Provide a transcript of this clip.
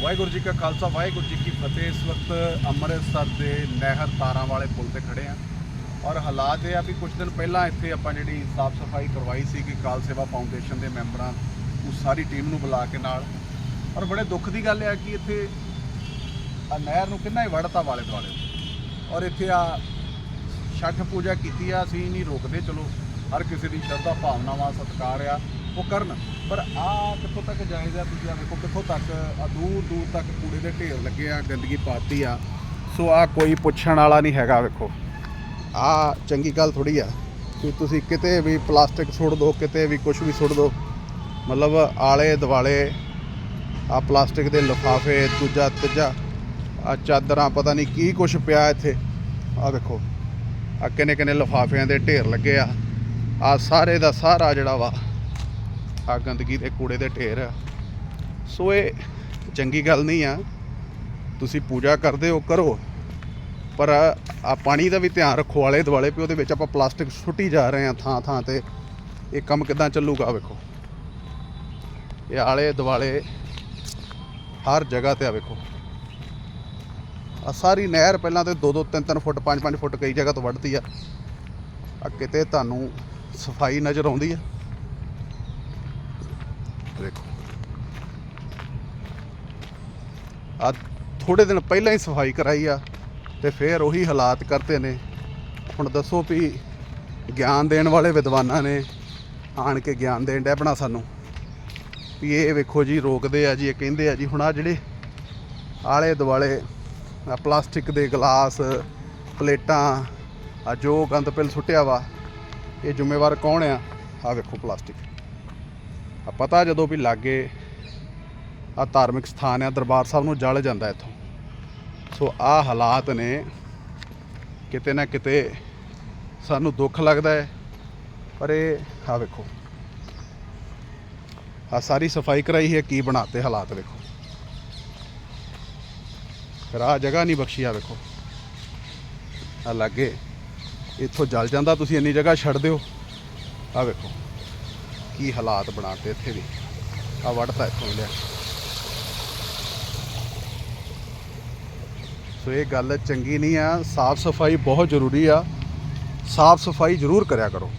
ਵਾਹਿਗੁਰੂ ਜੀ ਕਾ ਖਾਲਸਾ, ਵਾਹਿਗੁਰੂ ਜੀ ਕੀ ਫਤਿਹ। ਇਸ ਵਕਤ ਅੰਮ੍ਰਿਤਸਰ ਦੇ ਨਹਿਰ ਤਾਰਾਂ ਵਾਲੇ ਪੁਲ ਤੇ ਖੜੇ ਆ ਔਰ ਹਾਲਾਤ ਇਹ ਆ ਵੀ ਕੁਝ ਦਿਨ ਪਹਿਲਾਂ ਇੱਥੇ ਆਪਾਂ ਜਿਹੜੀ ਸਾਫ਼ ਸਫ਼ਾਈ ਕਰਵਾਈ ਸੀ ਕਿ ਕਾਲ ਸੇਵਾ ਫਾਊਂਡੇਸ਼ਨ ਦੇ ਮੈਂਬਰਾਂ ਉਹ ਸਾਰੀ ਟੀਮ ਨੂੰ ਬੁਲਾ ਕੇ ਨਾਲ। ਔਰ ਬੜੇ ਦੁੱਖ ਦੀ ਗੱਲ ਹੈ ਕਿ ਇੱਥੇ ਆ ਨਹਿਰ ਨੂੰ ਕਿੰਨਾ ਹੀ ਵੜਤਾ ਵਾਲੇ ਦੁਆਲੇ। ਔਰ ਇੱਥੇ ਆ ਛੱਠ ਪੂਜਾ ਕੀਤੀ ਆ, ਅਸੀਂ ਨਹੀਂ ਰੋਕਦੇ, ਚਲੋ, ਹਰ ਕਿਸੇ ਦੀ ਸ਼ਰਧਾ, ਭਾਵਨਾਵਾਂ, ਸਤਿਕਾਰ ਆ। ਉਹ ਕਰਨ, ਪਰ ਆ ਕਿੱਥੋਂ ਤੱਕ ਜਾਇਜ਼ ਆ ਤੁਸੀਂ ਆ ਵੇਖੋ, ਕਿੱਥੋਂ ਤੱਕ, ਆ ਦੂਰ ਦੂਰ ਤੱਕ ਕੂੜੇ ਦੇ ਢੇਰ ਲੱਗੇ ਆ, ਗੰਦਗੀ ਪਾਤੀ ਆ। ਸੋ ਆ ਕੋਈ ਪੁੱਛਣ ਵਾਲਾ ਨਹੀਂ ਹੈਗਾ ਵੇਖੋ। ਆ ਚੰਗੀ ਗੱਲ ਥੋੜੀ ਆ ਕਿ ਤੁਸੀਂ ਕਿਤੇ ਵੀ ਪਲਾਸਟਿਕ ਸੁੱਟ ਦਿਓ ਕਿਤੇ ਵੀ ਕੁਝ ਵੀ ਸੁੱਟ ਦਿਓ ਮਤਲਬ ਆਲੇ ਦਿਵਾਲੇ ਆ ਪਲਾਸਟਿਕ ਦੇ ਲਿਫਾਫੇ, ਦੂਜਾ ਤੀਜਾ, ਆ ਚਾਦਰਾਂ, ਪਤਾ ਨਹੀਂ ਕੀ ਕੁਝ ਪਿਆ ਇੱਥੇ। ਆ ਵੇਖੋ, ਆ ਕਿੰਨੇ ਕਿੰਨੇ ਲਿਫਾਫਿਆਂ ਦੇ ਢੇਰ ਲੱਗੇ ਆ। ਆ ਸਾਰੇ ਦਾ ਸਾਰਾ ਜਿਹੜਾ ਵਾ ਆ ਗੰਦਗੀ ਦੇ ਕੂੜੇ ਦੇ ਢੇਰ ਆ। ਸੋ ਇਹ ਚੰਗੀ ਗੱਲ ਨਹੀਂ ਆ। ਤੁਸੀਂ ਪੂਜਾ ਕਰਦੇ ਹੋ, ਕਰੋ। ਪਰ ਆ ਪਾਣੀ ਦਾ ਵੀ ਧਿਆਨ ਰੱਖੋ, ਆਲੇ ਦੁਆਲੇ, ਵੀ ਉਹਦੇ ਵਿੱਚ ਆਪਾਂ ਪਲਾਸਟਿਕ ਸੁੱਟੀ ਜਾ ਰਹੇ ਆ ਥਾਂ ਥਾਂ ਤੇ। ਇਹ ਕੰਮ ਕਿਦਾਂ ਚੱਲੂਗਾ ਵੇਖੋ। ਇਹ ਆਲੇ ਦੁਆਲੇ ਹਰ ਜਗ੍ਹਾ ਤੇ ਆ ਵੇਖੋ। ਆ ਸਾਰੀ ਨਹਿਰ ਪਹਿਲਾਂ ਤੇ 2 2 3 3 ਫੁੱਟ 5 5 ਫੁੱਟ ਕਈ ਜਗ੍ਹਾ ਤੋਂ ਵੱਢਦੀ ਆ। ਆ ਕਿਤੇ ਤੁਹਾਨੂੰ ਸਫ਼ਾਈ ਨਜ਼ਰ ਆਉਂਦੀ ਆ। ਦੇਖੋ। ਆ ਥੋੜੇ ਦਿਨ ਪਹਿਲਾਂ ਹੀ ਸਫ਼ਾਈ ਕਰਾਈ ਆ ਤੇ ਫਿਰ ਉਹੀ ਹਾਲਾਤ ਕਰਤੇ ਨੇ। ਹੁਣ ਦੱਸੋ ਵੀ ਗਿਆਨ ਦੇਣ ਵਾਲੇ ਵਿਦਵਾਨਾਂ ਨੇ ਆਣ ਕੇ ਗਿਆਨ ਦੇਣ ਡੈ ਬਣਾ ਸਾਨੂੰ। ਵੀ ਇਹ ਵੇਖੋ ਜੀ, ਰੋਕਦੇ ਆ ਜੀ, ਇਹ ਕਹਿੰਦੇ ਆ ਜੀ, ਹੁਣ ਆ ਜਿਹੜੇ ਆਲੇ ਦੁਆਲੇ ਆ ਪਲਾਸਟਿਕ ਦੇ ਗਲਾਸ, ਪਲੇਟਾਂ ਆ ਜੋ ਗੰਦ ਪਿਲ ਸੁੱਟਿਆ ਵਾ, ਇਹ ਜ਼ਿੰਮੇਵਾਰ ਕੌਣ ਆ? ਆ ਵੇਖੋ ਪਲਾਸਟਿਕ। ਪਤਾ ਜਦੋਂ ਵੀ ਲਾਗੇ ਆ ਧਾਰਮਿਕ ਸਥਾਨ ਆ, ਦਰਬਾਰ ਸਾਹਿਬ ਨੂੰ ਜਲ ਜਾਂਦਾ ਇੱਥੋਂ। ਸੋ ਆ ਹਾਲਾਤ ਨੇ, ਕਿਤੇ ਨਾ ਕਿਤੇ ਸਾਨੂੰ ਦੁੱਖ ਲੱਗਦਾ ਹੈ। ਪਰ ਇਹ, ਆ ਵੇਖੋ। ਆ ਸਾਰੀ ਸਫ਼ਾਈ ਕਰਾਈ ਹੈ, ਕੀ ਬਣਾਤੇ ਹਾਲਾਤ ਵੇਖੋ। ਫਿਰ ਆ ਜਗ੍ਹਾ ਨਹੀਂ ਬਖਸ਼ੀ, ਆ ਵੇਖੋ। ਆ ਲੱਗੇ, ਇੱਥੋਂ ਜਲ ਜਾਂਦਾ, ਤੁਸੀਂ ਇੰਨੀ ਜਗ੍ਹਾ ਛੱਡ ਦਿਓ। ਆ ਵੇਖੋ। ਕੀ ਹਾਲਾਤ ਬਣਾਤੇ ਇੱਥੇ ਵੀ। ਆ ਵੜਤਾ ਇੱਥੋਂ ਲਿਆ। ਸੋ ਇਹ ਗੱਲ ਚੰਗੀ ਨਹੀਂ ਆ, ਸਾਫ਼ ਸਫ਼ਾਈ ਬਹੁਤ ਜ਼ਰੂਰੀ ਆ। ਸਾਫ਼ ਸਫ਼ਾਈ ਜ਼ਰੂਰ ਕਰਿਆ ਕਰੋ।